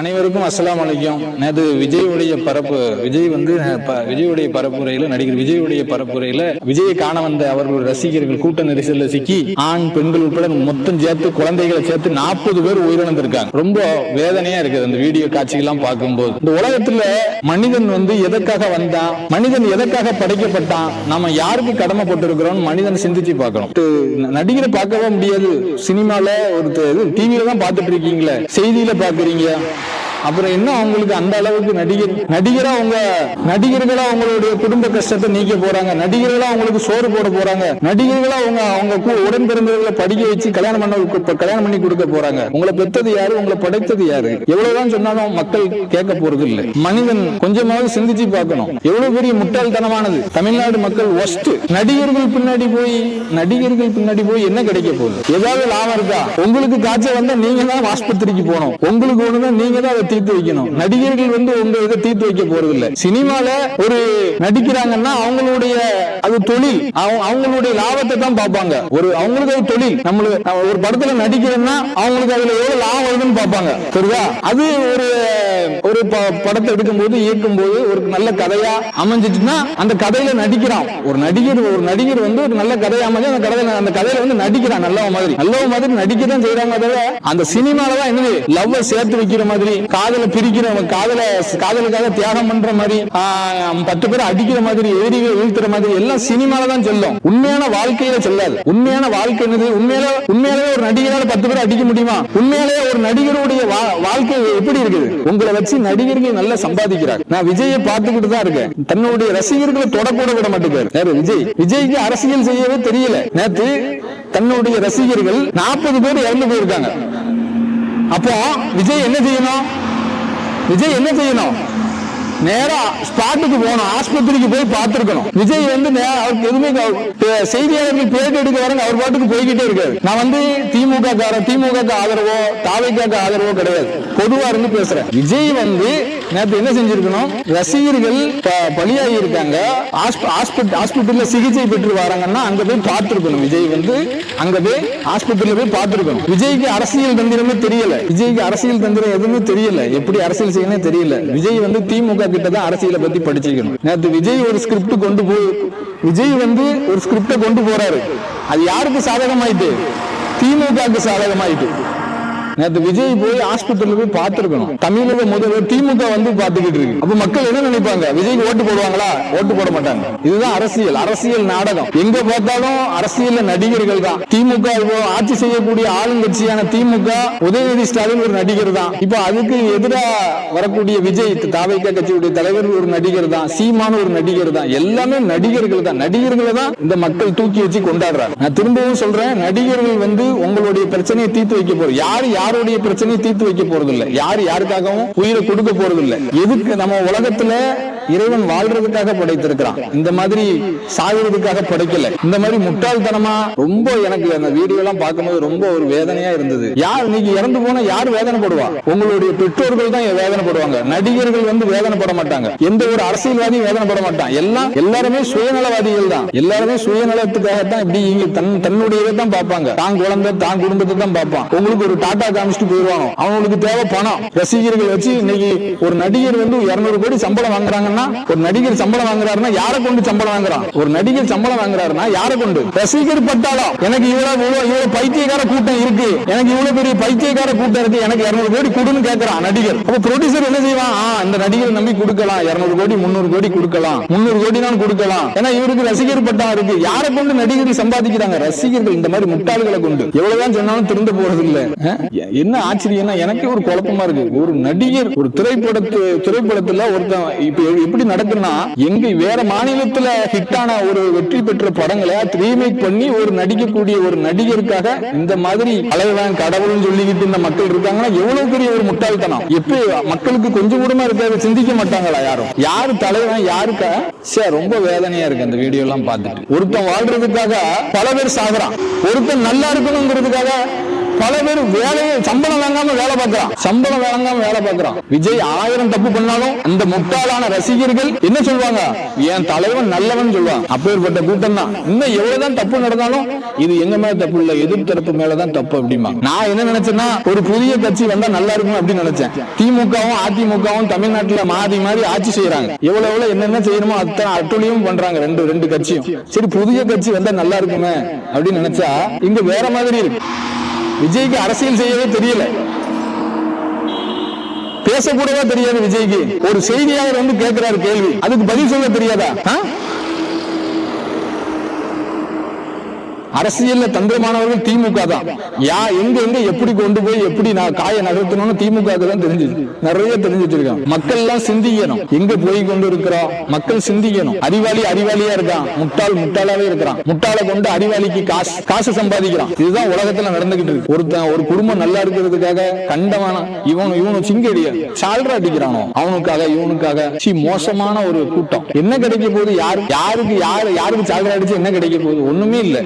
அனைவருக்கும் அஸ்லாம் வலைக்கும் நேற்று விஜயுடைய பரப்பு விஜய் வந்து விஜயுடைய பரப்புரையில நடிகர் விஜயுடைய பரப்புரையில விஜயை காண வந்த அவர்கள் ரசிகர்கள் கூட்ட நெரிசல்ல சிக்கி ஆண் பெண்கள் உட்பட மொத்தம் சேர்த்து குழந்தைகளை சேர்த்து நாற்பது பேர் உயிரிழந்திருக்காங்க. ரொம்ப வேதனையா இருக்குது அந்த வீடியோ காட்சிகள்லாம் பார்க்கும்போது. இந்த உலகத்துல மனிதன் வந்து எதற்காக வந்தான் மனிதன் எதற்காக படைக்கப்பட்டான் நாம யாருக்கு கடமைப்பட்டிருக்கிறோம் மனிதன் சிந்திச்சு பார்க்கணும். நடிகரை பார்க்கவே முடியாது. சினிமால ஒரு டிவியில தான் பார்த்துட்டு இருக்கீங்களே. செய்தியில பாக்குறீங்க அப்புறம் என்ன அவங்களுக்கு அந்த அளவுக்கு நடிகர் நடிகரா அவங்க நடிகர்களா அவங்களுடைய குடும்ப கஷ்டத்தை நீக்க போறாங்க. நடிகர்களா அவங்களுக்கு சோறு போட போறாங்க. நடிகர்களா அவங்க அவங்க உடன் பிறந்தவர்களை படிக்க வச்சு கல்யாணம் பண்ண கல்யாணம் பண்ணி கொடுக்க போறாங்க. உங்களை பெத்தது யாரு? உங்களை படைத்தது யாரு? எவ்வளவுதான் சொன்னாலும் மக்கள் கேட்க போறது இல்லை. மனிதன் கொஞ்சமாவது சிந்திச்சு பார்க்கணும். எவ்வளவு பெரிய முட்டாள்தனமானது. தமிழ்நாடு மக்கள் ஒஸ்ட் நடிகர்கள் பின்னாடி போய் நடிகர்கள் பின்னாடி போய் என்ன கிடைக்க போகுது? ஏதாவது லாபம் இருக்கா? உங்களுக்கு காய்ச்சல் வந்தா நீங்க தான் ஆஸ்பத்திரிக்கு போகணும். உங்களுக்கு ஒண்ணுதான் நீங்க தான் அதை தீர்த்து வைக்கணும். நடிகர்கள் வந்து உங்க இதை தீர்த்து வைக்க போறது இல்ல சினிமால ஒரு நடிக்கிறாங்கன்னா அவங்களுடைய அது தொழில். அவங்க- அவங்களுடைய லாபத்தை தான் பார்ப்பாங்க. ஒரு அவங்களுக்கு அது தொழில். நம்மளுக்கு ஒரு படத்துல நடிக்கிறோம்னா அவங்களுக்கு அதுல எவ்வளவு லாபம் வருதுன்னு பார்ப்பாங்க. சரிதா அது ஒரு ஒரு ப- படத்தை இயக்கும் போது ஒரு நல்ல கதையா அமைஞ்சிச்சுன்னா அந்த கதையில நடிக்கிறான். ஒரு நடிகர் ஒரு நடிகர் வந்து ஒரு நல்ல கதையா அமைஞ்சு அந்த கதையில அந்த கதையில வந்து நடிக்கிறான் நல்ல மாதிரி. நல்ல மாதிரி நடிக்க தான் செய்யறாங்க தவிர அந்த சினிமால தான் என்னது லவ் சேர்த்து வைக்கிற மாதிரி காதல பிரிக்கிற காதல காதலுக்காக தியாகம் பண்ற மாதிரி பத்து பேர் அடிக்கிற மாதிரி எதிரிகளை வீழ்த்துற மாதிரி எல்லாம் சினிமால தான் சொல்லும். உண்மையான வாழ்க்கையில சொல்லாது உண்மையான வாழ்க்கை என்னது? உண்மையில உண்மையிலேயே ஒரு நடிகரால பத்து பேர் அடிக்க முடியுமா? உண்மையிலேயே ஒரு நடிகருடைய வா- வாழ்க்கை எப்படி இருக்குது? உங்களை வச்சு நடிகர்கள் நல்லா சம்பாதிக்கிறாங்க. நான் விஜயை பார்த்துக்கிட்டு தான் இருக்கேன். தன்னுடைய ரசிகர்களை தொடக்கூட விட மாட்டேங்காரு யாரு? விஜய். விஜய்க்கு அரசியல் செய்யவே தெரியல. நேத்து தன்னுடைய ரசிகர்கள் நாற்பது பேர் இறந்து போயிருக்காங்க. அப்போ விஜய் என்ன செய்யணும்? விஜய் என்ன செய்யணும்? நேரா ஸ்பாட்டுக்கு போகணும். ஆஸ்பத்திரிக்கு போய் பார்த்திருக்கணும். விஜய் வந்து நே- அவருக்கு எதுவுமே செய்தியாளர்கள் பேட்டி எடுக்க வரங்க அவர் பாட்டுக்கு போய்கிட்டே இருக்காரு. நான் வந்து திமுக காரன் திமுக ஆதரவோ தாவைக்காக ஆதரவோ கிடையாது. பொதுவா இருந்து பேசுறேன். விஜய் வந்து நேற்று என்ன செஞ்சிருக்கணும்? ரசிகர்கள் பலியாகி இருக்காங்க ஹாஸ்பிட்டல்ல சிகிச்சை பெற்று வராங்கன்னா அங்க போய் பார்த்துருக்கணும். விஜய் வந்து அங்க போய் ஹாஸ்பிட்டல்ல போய் பார்த்துருக்கணும். விஜய்க்கு அரசியல் தந்திரமே தெரியல. விஜய்க்கு அரசியல் தந்திரம் எதுவுமே தெரியல. எப்படி அரசியல் செய்யணும் தெரியல. விஜய் வந்து திமுக கிட்ட தான் அரசியலை பத்தி படிச்சுக்கணும் நேற்று விஜய் ஒரு ஸ்கிரிப்ட் கொண்டு போய் விஜய் வந்து ஒரு ஸ்கிரிப்டை கொண்டு போறாரு. அது யாருக்கு சாதகமாயிட்டு? திமுகவுக்கு சாதகமாயிட்டு. நேத்து விஜய் போய் ஆஸ்பத்திரியில போய் பார்த்திருக்கணும். தமிழக முதல்வர் திமுக வந்து பார்த்துக்கிட்டு இருக்கு. அப்ப மக்கள் என்ன நினைப்பாங்க? விஜய்க்கு ஓட்டு போடுவாங்களா? ஓட்டு போட மாட்டாங்க. இதுதான் அரசியல். அரசியல் நாடகம். எங்க பார்த்தாலும் அரசியல் நடிகர்கள் தான். திமுக ஆட்சி செய்யக்கூடிய ஆளுங்கட்சியான திமுக உதயநிதி ஸ்டாலின் ஒரு நடிகர் தான். இப்ப அதுக்கு எதிரா வரக்கூடிய விஜய் தாவைக்கா கட்சியுடைய தலைவர் ஒரு நடிகர் தான். சீமான ஒரு நடிகர் தான். எல்லாமே நடிகர்கள் தான். நடிகர்களை தான் இந்த மக்கள் தூக்கி வச்சு கொண்டாடுறாங்க. நான் திரும்பவும் சொல்றேன் நடிகர்கள் வந்து உங்களுடைய பிரச்சனையை தீர்த்து வைக்க போறது யாரு யாருடைய பிரச்சனையை தீர்த்து வைக்க போறது இல்ல யாருக்காகவும் உயிரை கொடுக்க போறது இல்ல எதுக்கு நம்ம உலகத்துல இறைவன் வாழ்றதுக்காக படைத்திருக்கிறான். இந்த மாதிரி சாகிறதுக்காக படைக்கல. இந்த மாதிரி முட்டாள்தனமா ரொம்ப எனக்கு அந்த வீடியோ எல்லாம் பார்க்கும்போது ரொம்ப ஒரு வேதனையா இருந்தது. யார் இன்னைக்கு இறந்து போனா யார் வேதனைப்படுவா? உங்களுடைய பெற்றோர்கள் தான் வேதனைப்படுவாங்க. நடிகர்கள் வந்து வேதனைப்பட மாட்டாங்க. எந்த ஒரு அரசியல்வாதியும் வேதனைப்பட மாட்டான். எல்லாம் எல்லாருமே சுயநலவாதிகள் தான். எல்லாருமே சுயநலத்துக்காக தான் இப்படி இங்க தன் தன்னுடையதை தான் பார்ப்பாங்க. தான் குழந்தை தான் குடும்பத்தை தான் பார்ப்பான். உங்களுக்கு ஒரு டாடா காமிச்சிட்டு போயிருவாங்க அவங்களுக்கு தேவை பணம் ரசிகர்கள் வச்சு இன்னைக்கு ஒரு நடிகர் வந்து 200 கோடி சம்பளம் வாங்குறாங்க வாங்குறாருன்னா ஒரு நடிகர் சம்பளம் வாங்குறாருன்னா யாரை கொண்டு சம்பளம் வாங்குறான்? ஒரு நடிகர் சம்பளம் வாங்குறாருன்னா யாரை கொண்டு? ரசிகர் பட்டாளம். எனக்கு இவ்வளவு இவ்வளவு இவ்வளவு பைத்தியக்கார கூட்டம் இருக்கு. எனக்கு இவ்வளவு பெரிய பைத்தியக்கார கூட்டம் இருக்கு. எனக்கு 200 கோடி கொடுன்னு கேட்கறான் நடிகர். அப்ப ப்ரொடியூசர் என்ன செய்வான்? ஆ, இந்த நடிகர் நம்பி கொடுக்கலாம். 200 கோடி 300 கோடி கொடுக்கலாம். 300 கோடி தான் கொடுக்கலாம். ஏன்னா இவருக்கு ரசிகர் பட்டம் இருக்கு. யாரை கொண்டு நடிகர் சம்பாதிக்கிறாங்க? ரசிகர்கள் இந்த மாதிரி முட்டாள்களை கொண்டு. எவ்வளவுதான் சொன்னாலும் திருந்த போறது இல்ல. என்ன ஆச்சரியம்னா எனக்கே ஒரு குழப்பமா இருக்கு. ஒரு நடிகர் ஒரு திரைப்படத்து திரைப்படத்துல ஒருத்தன் இப்ப எப்படி நடக்குன்னா எங்க வேற மாநிலத்துல ஹிட்டான ஒரு வெற்றி பெற்ற படங்களை ரீமேக் பண்ணி ஒரு நடிக்கக்கூடிய ஒரு நடிகருக்காக இந்த மாதிரி தலைவன் கடவுள்னு சொல்லிக்கிட்டு இந்த மக்கள் இருக்காங்கன்னா எவ்வளவு பெரிய ஒரு முட்டாள்தனம். எப்படி மக்களுக்கு கொஞ்சம் கூடமா இருக்காது சிந்திக்க மாட்டாங்களா யாரும்? யாரு தலைவன் யாருக்கா? சே ரொம்ப வேதனையா இருக்கு அந்த வீடியோ எல்லாம் பார்த்துட்டு. ஒருத்தன் வாழ்றதுக்காக பல பேர் சாகுறான். ஒருத்தன் நல்லா இருக்கணுங்கிறதுக்காக பல பேர் வேலையை சம்பளம் வாங்காம வேலை பார்க்கிறான். சம்பளம் வாங்காம வேலை பார்க்கிறான். விஜய் ஆயிரம் தப்பு பண்ணாலும் அந்த முட்டாளான ரசிகர்கள் என்ன சொல்லுவாங்க என் தலைவன் நல்லவன் சொல்லுவாங்க அப்பேற்பட்ட கூட்டம் தான். இன்னும் எவ்வளவுதான் தப்பு நடந்தாலும் இது எங்க மேல தப்பு இல்ல எதிர்த்தரப்பு மேலதான் தப்பு அப்படிமா. நான் என்ன நினைச்சேன்னா ஒரு புதிய கட்சி வந்தா நல்லா இருக்கும் அப்படின்னு நினைச்சேன். திமுகவும் அதிமுகவும் தமிழ்நாட்டுல மாறி மாறி ஆட்சி செய்யறாங்க. எவ்வளவு எவ்வளவு என்னென்ன செய்யணுமோ அத்தனை அட்டுழியும் பண்றாங்க ரெண்டு ரெண்டு கட்சியும். சரி புதிய கட்சி வந்தா நல்லா இருக்குமே அப்படின்னு நினைச்சா இங்க வேற மாதிரி இருக்கு. விஜய்க்கு அரசியல் செய்யவே தெரியல. பேசக்கூடவே தெரியாது விஜய்க்கு. ஒரு செய்தியாளர் வந்து கேட்கிறாரு கேள்வி. அதுக்கு பதில் சொல்ல தெரியாதா? அரசியல்ல தந்திரமானவர்கள் திமுக தான். யா எங்க எங்க எப்படி கொண்டு போய் எப்படி நான் காய நகர்த்தணும்னு திமுக தான் தெரிஞ்சது. நிறைய தெரிஞ்சு வச்சிருக்காங்க மக்கள் எல்லாம் சிந்திக்கணும். எங்க போய் கொண்டு இருக்கிறோம் மக்கள் சிந்திக்கணும். அறிவாளி அறிவாளியா இருக்கான். முட்டாள் முட்டாளாவே இருக்கிறான். முட்டாளை கொண்டு அறிவாளிக்கு காசு காசு சம்பாதிக்கிறான். இதுதான் உலகத்துல நடந்துகிட்டு இருக்கு. ஒருத்தன் ஒரு குடும்பம் நல்லா இருக்கிறதுக்காக கண்டமான இவன் இவனு சிங்கடிய? சால்ரா அடிக்கிறானோ? அவனுக்காக இவனுக்காக. சி மோசமான ஒரு கூட்டம். என்ன கிடைக்க போகுது? யாரு யாருக்கு யாரு யாருக்கு சால்ரா அடிச்சு என்ன கிடைக்க போகுது? ஒண்ணுமே இல்லை.